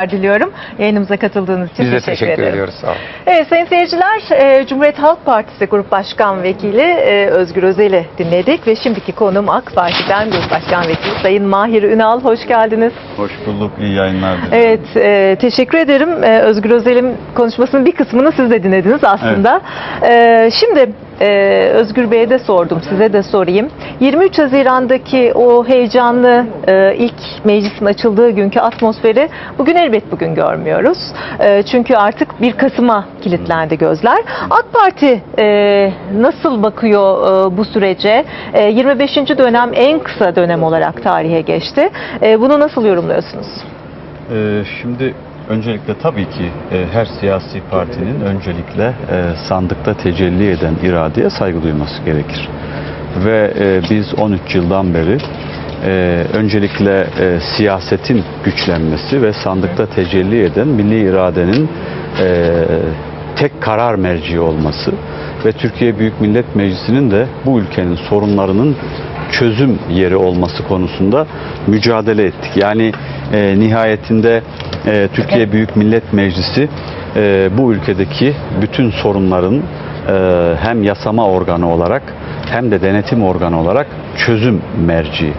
diliyorum. Yayınımıza katıldığınız için Biz de teşekkür, teşekkür ederim. ediyoruz. Sağ olun. Evet sayın seyirciler, e, Cumhuriyet Halk Partisi Grup Başkan Vekili e, Özgür Özel'i dinledik ve şimdiki konuğum AK Parti'den Grup Başkan Vekili Sayın Mahir Ünal. Hoş geldiniz. Hoş bulduk, iyi yayınlar dilerim. Evet, e, teşekkür ederim. Özgür Özel'in konuşmasının bir kısmını siz de dinlediniz aslında. E, şimdi e, Özgür Bey'e de sordum, size de sorayım. 23 Haziran'daki o heyecanlı e, ilk meclisin açıldığı günkü atmosferi bugün elbet bugün görmüyoruz. E, çünkü artık 1 Kasım'a kilitlendi gözler. AK Parti e, nasıl bakıyor e, bu sürece? E, 25. dönem en kısa dönem olarak tarihe geçti. E, bunu nasıl yorumluyorsunuz? Ee, şimdi öncelikle tabii ki e, her siyasi partinin öncelikle e, sandıkta tecelli eden iradeye saygı duyması gerekir. Ve e, biz 13 yıldan beri e, öncelikle e, siyasetin güçlenmesi ve sandıkta tecelli eden milli iradenin e, tek karar merci olması ve Türkiye Büyük Millet Meclisi'nin de bu ülkenin sorunlarının çözüm yeri olması konusunda mücadele ettik. Yani e, nihayetinde e, Türkiye Büyük Millet Meclisi e, bu ülkedeki bütün sorunların e, hem yasama organı olarak hem de denetim organı olarak çözüm merci.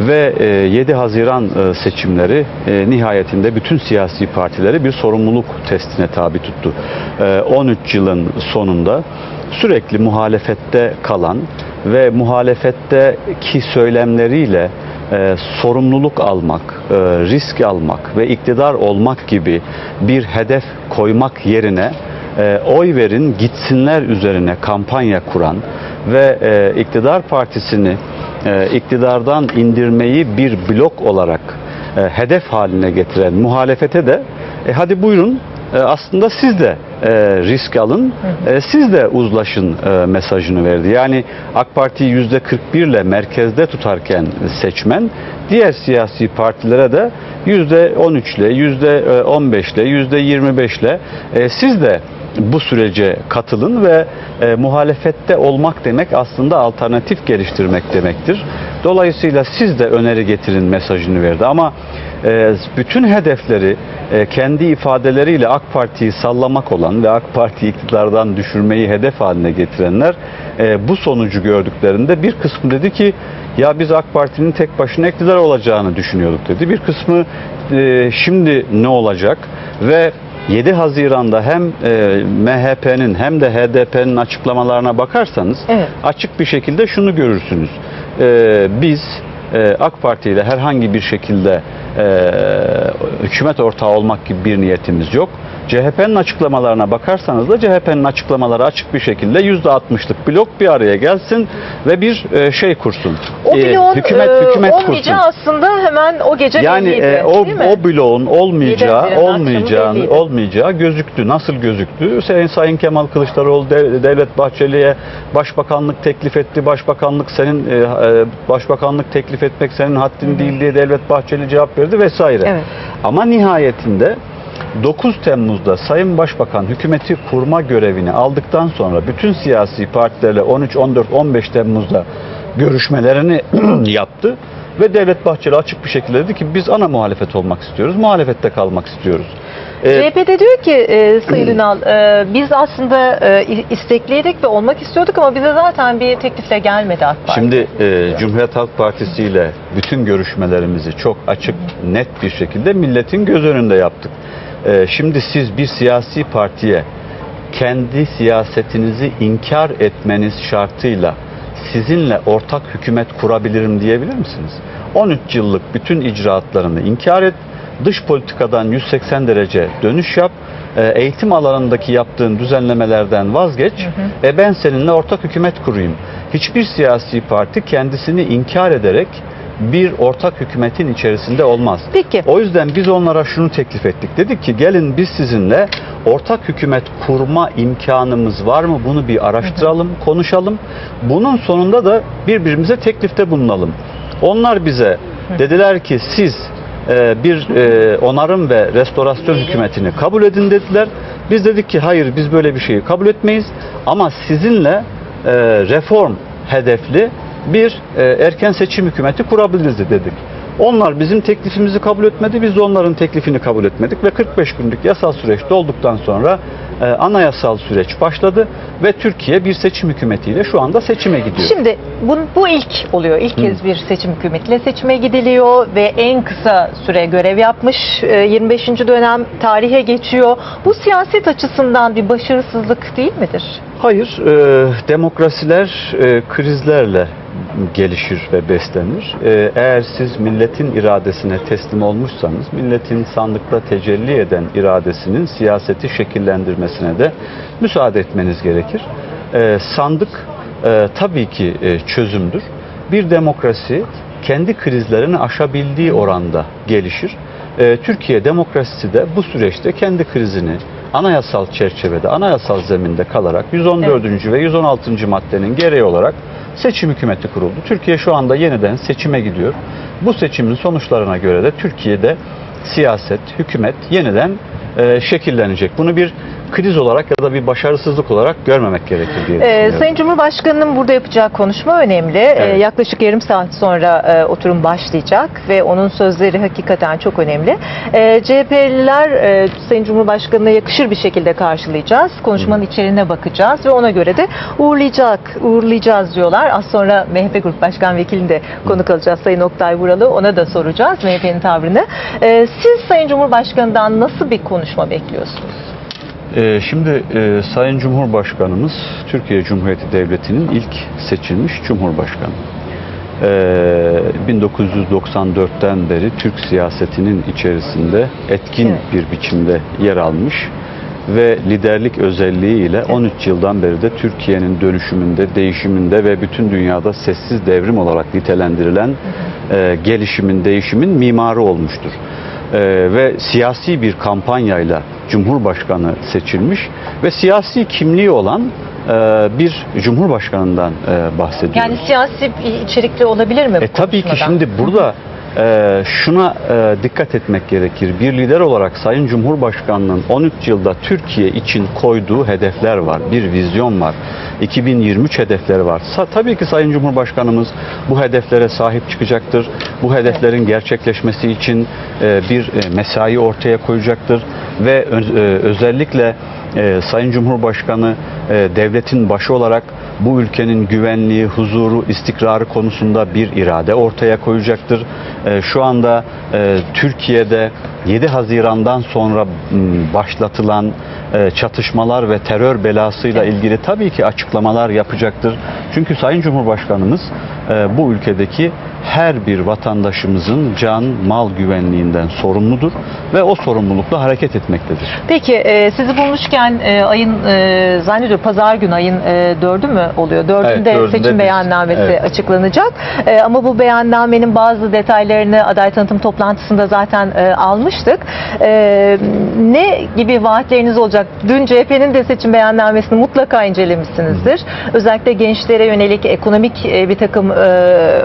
Ve e, 7 Haziran e, seçimleri e, nihayetinde bütün siyasi partileri bir sorumluluk testine tabi tuttu. E, 13 yılın sonunda sürekli muhalefette kalan ve muhalefetteki söylemleriyle e, sorumluluk almak, e, risk almak ve iktidar olmak gibi bir hedef koymak yerine e, oy verin gitsinler üzerine kampanya kuran ve e, iktidar partisini e, iktidardan indirmeyi bir blok olarak e, hedef haline getiren muhalefete de e, hadi buyurun e, aslında siz de e, risk alın, e, siz de uzlaşın e, mesajını verdi. Yani AK Parti'yi yüzde 41 ile merkezde tutarken seçmen, diğer siyasi partilere de yüzde 13 ile, yüzde 15 ile, yüzde 25 ile e, siz de bu sürece katılın ve e, muhalefette olmak demek aslında alternatif geliştirmek demektir. Dolayısıyla siz de öneri getirin mesajını verdi ama e, bütün hedefleri e, kendi ifadeleriyle AK Parti'yi sallamak olan ve AK Parti'yi iktidardan düşürmeyi hedef haline getirenler e, bu sonucu gördüklerinde bir kısmı dedi ki ya biz AK Parti'nin tek başına iktidar olacağını düşünüyorduk dedi. Bir kısmı e, şimdi ne olacak ve 7 Haziran'da hem e, MHP'nin hem de HDP'nin açıklamalarına bakarsanız Evet. açık bir şekilde şunu görürsünüz. E, biz e, AK Parti ile herhangi bir şekilde e, hükümet ortağı olmak gibi bir niyetimiz yok. CHP'nin açıklamalarına bakarsanız da CHP'nin açıklamaları açık bir şekilde %60'lık blok bir araya gelsin ve bir e, şey kursun. O E, bloğun hükümet e, hükümet olmayacağı kursun. aslında hemen o gece Yani belliydi. e, o değil mi? o bloğun olmayacağı Haziran olmayacağı olmayacağı gözüktü. Nasıl gözüktü? Sayın Sayın Kemal Kılıçdaroğlu De- Devlet Bahçeli'ye başbakanlık teklif etti. Başbakanlık senin başbakanlık teklif etmek senin haddin değil diye Devlet Bahçeli cevap verdi vesaire. Evet. Ama nihayetinde 9 Temmuz'da Sayın Başbakan hükümeti kurma görevini aldıktan sonra bütün siyasi partilerle 13, 14, 15 Temmuz'da görüşmelerini yaptı ve Devlet Bahçeli açık bir şekilde dedi ki biz ana muhalefet olmak istiyoruz, muhalefette kalmak istiyoruz. Ee, CHP'de diyor ki e, Sayın Ünal, e, biz aslında e, istekliydik ve olmak istiyorduk ama bize zaten bir teklifle gelmedi AK Parti. Şimdi e, Cumhuriyet Halk Partisi ile bütün görüşmelerimizi çok açık, net bir şekilde milletin göz önünde yaptık. E, şimdi siz bir siyasi partiye kendi siyasetinizi inkar etmeniz şartıyla sizinle ortak hükümet kurabilirim diyebilir misiniz? 13 yıllık bütün icraatlarını inkar et, dış politikadan 180 derece dönüş yap, e, eğitim alanındaki yaptığın düzenlemelerden vazgeç ve ben seninle ortak hükümet kurayım. Hiçbir siyasi parti kendisini inkar ederek bir ortak hükümetin içerisinde olmaz. Peki. O yüzden biz onlara şunu teklif ettik. Dedik ki gelin biz sizinle ortak hükümet kurma imkanımız var mı? Bunu bir araştıralım, konuşalım. Bunun sonunda da birbirimize teklifte bulunalım. Onlar bize dediler ki siz e, bir e, onarım ve restorasyon hükümetini kabul edin dediler. Biz dedik ki hayır biz böyle bir şeyi kabul etmeyiz ama sizinle e, reform hedefli bir e, erken seçim hükümeti kurabiliriz dedik. Onlar bizim teklifimizi kabul etmedi, biz de onların teklifini kabul etmedik ve 45 günlük yasal süreç dolduktan sonra e, anayasal süreç başladı ve Türkiye bir seçim hükümetiyle şu anda seçime gidiyor. Şimdi bu, bu ilk oluyor. İlk kez bir seçim hükümetiyle seçime gidiliyor ve en kısa süre görev yapmış. Ee, 25. dönem tarihe geçiyor. Bu siyaset açısından bir başarısızlık değil midir? Hayır, e, demokrasiler e, krizlerle gelişir ve beslenir. E, eğer siz milletin iradesine teslim olmuşsanız, milletin sandıkta tecelli eden iradesinin siyaseti şekillendirmesine de müsaade etmeniz gerekir. E, sandık e, tabii ki e, çözümdür. Bir demokrasi kendi krizlerini aşabildiği oranda gelişir. E, Türkiye demokrasisi de bu süreçte kendi krizini anayasal çerçevede, anayasal zeminde kalarak 114. ve 116. maddenin gereği olarak seçim hükümeti kuruldu. Türkiye şu anda yeniden seçime gidiyor. Bu seçimin sonuçlarına göre de Türkiye'de siyaset, hükümet yeniden e, şekillenecek. Bunu bir kriz olarak ya da bir başarısızlık olarak görmemek gerekir diye Ee, düşünüyorum. Sayın Cumhurbaşkanı'nın burada yapacağı konuşma önemli. Ee, Evet. yaklaşık yarım saat sonra e, oturum başlayacak ve onun sözleri hakikaten çok önemli. Ee, CHP'liler e, Sayın Cumhurbaşkanı'na yakışır bir şekilde karşılayacağız. Konuşmanın içeriğine bakacağız ve ona göre de uğurlayacak, uğurlayacağız diyorlar. Az sonra MHP Grup Başkan Vekilini de konuk alacağız Sayın Oktay Vuralı. Ona da soracağız MHP'nin tavrını. Siz Sayın Cumhurbaşkanı'ndan nasıl bir konuşma bekliyorsunuz? Ee, şimdi e, Sayın Cumhurbaşkanımız Türkiye Cumhuriyeti Devleti'nin ilk seçilmiş Cumhurbaşkanı. Ee, 1994'ten beri Türk siyasetinin içerisinde etkin Evet. bir biçimde yer almış ve liderlik özelliğiyle 13 yıldan beri de Türkiye'nin dönüşümünde, değişiminde ve bütün dünyada sessiz devrim olarak nitelendirilen e, gelişimin, değişimin mimarı olmuştur. Ee, ve siyasi bir kampanyayla Cumhurbaşkanı seçilmiş ve siyasi kimliği olan e, bir Cumhurbaşkanından e, bahsediyoruz. Yani siyasi içerikli olabilir mi bu E tabii ki şimdi burada e, şuna e, dikkat etmek gerekir. Bir lider olarak Sayın Cumhurbaşkanı'nın 13 yılda Türkiye için koyduğu hedefler var. Bir vizyon var. 2023 hedefleri var. Sa- tabii ki Sayın Cumhurbaşkanımız bu hedeflere sahip çıkacaktır. Bu hedeflerin gerçekleşmesi için e, bir e, mesai ortaya koyacaktır ve e, özellikle Sayın Cumhurbaşkanı devletin başı olarak bu ülkenin güvenliği, huzuru, istikrarı konusunda bir irade ortaya koyacaktır. Şu anda Türkiye'de 7 Haziran'dan sonra başlatılan çatışmalar ve terör belasıyla ilgili tabii ki açıklamalar yapacaktır. Çünkü Sayın Cumhurbaşkanımız bu ülkedeki her bir vatandaşımızın can, mal güvenliğinden sorumludur ve o sorumlulukla hareket etmektedir. Peki e, sizi bulmuşken e, ayın e, zannediyorum pazar günü ayın e, mü oluyor? Dördünde Evet, dördünde seçim biz- beyannamesi evet. açıklanacak. E, ama bu beyannamenin bazı detaylarını aday tanıtım toplantısında zaten e, almıştık. E, ne gibi vaatleriniz olacak? Dün CHP'nin de seçim beyannamesini mutlaka incelemişsinizdir. Özellikle gençlere yönelik ekonomik e, bir takım e,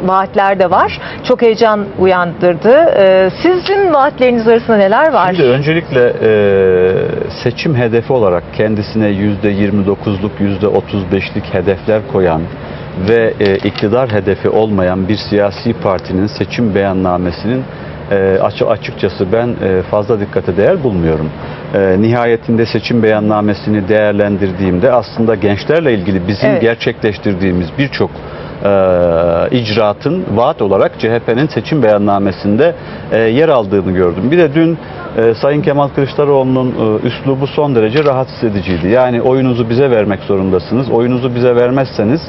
vaatler de var. Çok heyecan uyandırdı. E, sizin vaatleriniz arasında neler var? Şimdi öncelikle e, seçim hedefi olarak kendisine %29'luk, %35'lik hedefler koyan ve e, iktidar hedefi olmayan bir siyasi partinin seçim beyannamesinin e, açı- açıkçası ben e, fazla dikkate değer bulmuyorum. E, nihayetinde seçim beyannamesini değerlendirdiğimde aslında gençlerle ilgili bizim Evet. gerçekleştirdiğimiz birçok e, icraatın vaat olarak CHP'nin seçim beyannamesinde e, yer aldığını gördüm. Bir de dün e, Sayın Kemal Kılıçdaroğlu'nun e, üslubu son derece rahatsız ediciydi. Yani oyunuzu bize vermek zorundasınız. Oyunuzu bize vermezseniz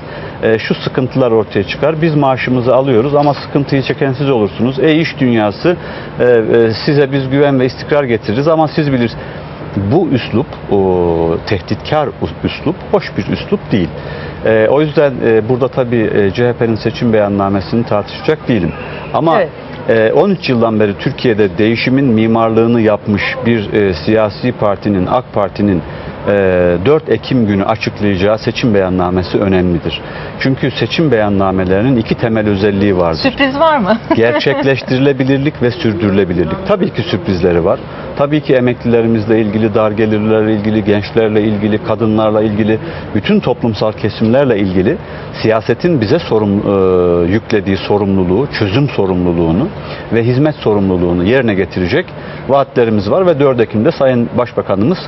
e, şu sıkıntılar ortaya çıkar. Biz maaşımızı alıyoruz ama sıkıntıyı çeken siz olursunuz. Ey iş dünyası e, e, size biz güven ve istikrar getiririz ama siz bilirsiniz. Bu üslup, o tehditkar üslup, hoş bir üslup değil. E, o yüzden e, burada tabii e, CHP'nin seçim beyannamesini tartışacak değilim. Ama Evet. e, 13 yıldan beri Türkiye'de değişimin mimarlığını yapmış bir e, siyasi partinin, AK Parti'nin e, 4 Ekim günü açıklayacağı seçim beyannamesi önemlidir. Çünkü seçim beyannamelerinin iki temel özelliği vardır. Sürpriz var mı? Gerçekleştirilebilirlik ve sürdürülebilirlik. Tabii ki sürprizleri var. Tabii ki emeklilerimizle ilgili, dar gelirlerle ilgili, gençlerle ilgili, kadınlarla ilgili, bütün toplumsal kesimlerle ilgili siyasetin bize sorum, e, yüklediği sorumluluğu, çözüm sorumluluğunu ve hizmet sorumluluğunu yerine getirecek vaatlerimiz var ve 4 Ekim'de Sayın Başbakanımız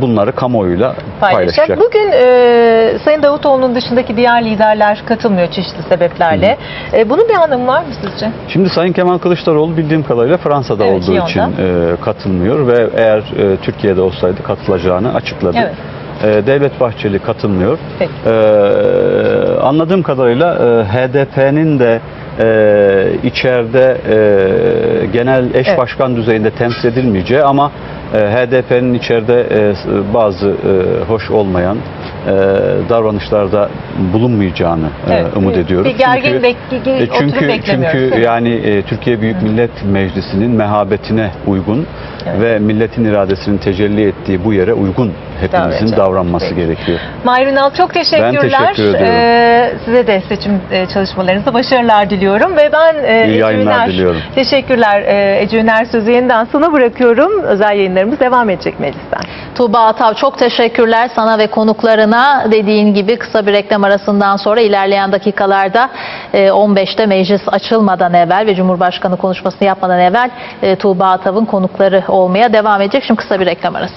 bunları kamuoyuyla paylaşacak. paylaşacak. Bugün e, Sayın Davutoğlu'nun dışındaki diğer liderler katılmıyor çeşitli sebeplerle. E, bunun bir anlamı var mı sizce? Şimdi Sayın Kemal Kılıçdaroğlu bildiğim kadarıyla Fransa'da Evet, olduğu için e, katılmıyor ve eğer e, Türkiye'de olsaydı katılacağını açıkladı. Evet. E, Devlet Bahçeli katılmıyor. Peki. E, anladığım kadarıyla e, HDP'nin de e, içeride e, genel eş Evet. başkan düzeyinde temsil edilmeyeceği ama e, HDP'nin içeride e, bazı e, hoş olmayan e, davranışlarda bulunmayacağını e, Evet. umut Bir- ediyoruz. bir gergin Çünkü- bek- e, oturup çünkü çünkü yani e, Türkiye Büyük Millet Meclisi'nin mehabetine uygun Evet. ve milletin iradesinin tecelli ettiği bu yere uygun hepimizin davranması Peki. gerekiyor. Mahir Ünal çok teşekkürler. teşekkür ediyorum. Ee, size de seçim e, çalışmalarınızda başarılar diliyorum ve ben e, İyi Ece yayınlar Üner- diliyorum. Teşekkürler. E, Ece Üner sözü yeniden sana bırakıyorum. Özel yayınlarımız devam edecek meclisten. Tuğba Atav çok teşekkürler sana ve konuklarına. Dediğin gibi kısa bir reklam arasından sonra ilerleyen dakikalarda e, 15'te meclis açılmadan evvel ve Cumhurbaşkanı konuşmasını yapmadan evvel e, Tuğba Atav'ın konukları olmaya devam edecek. Şimdi kısa bir reklam arası.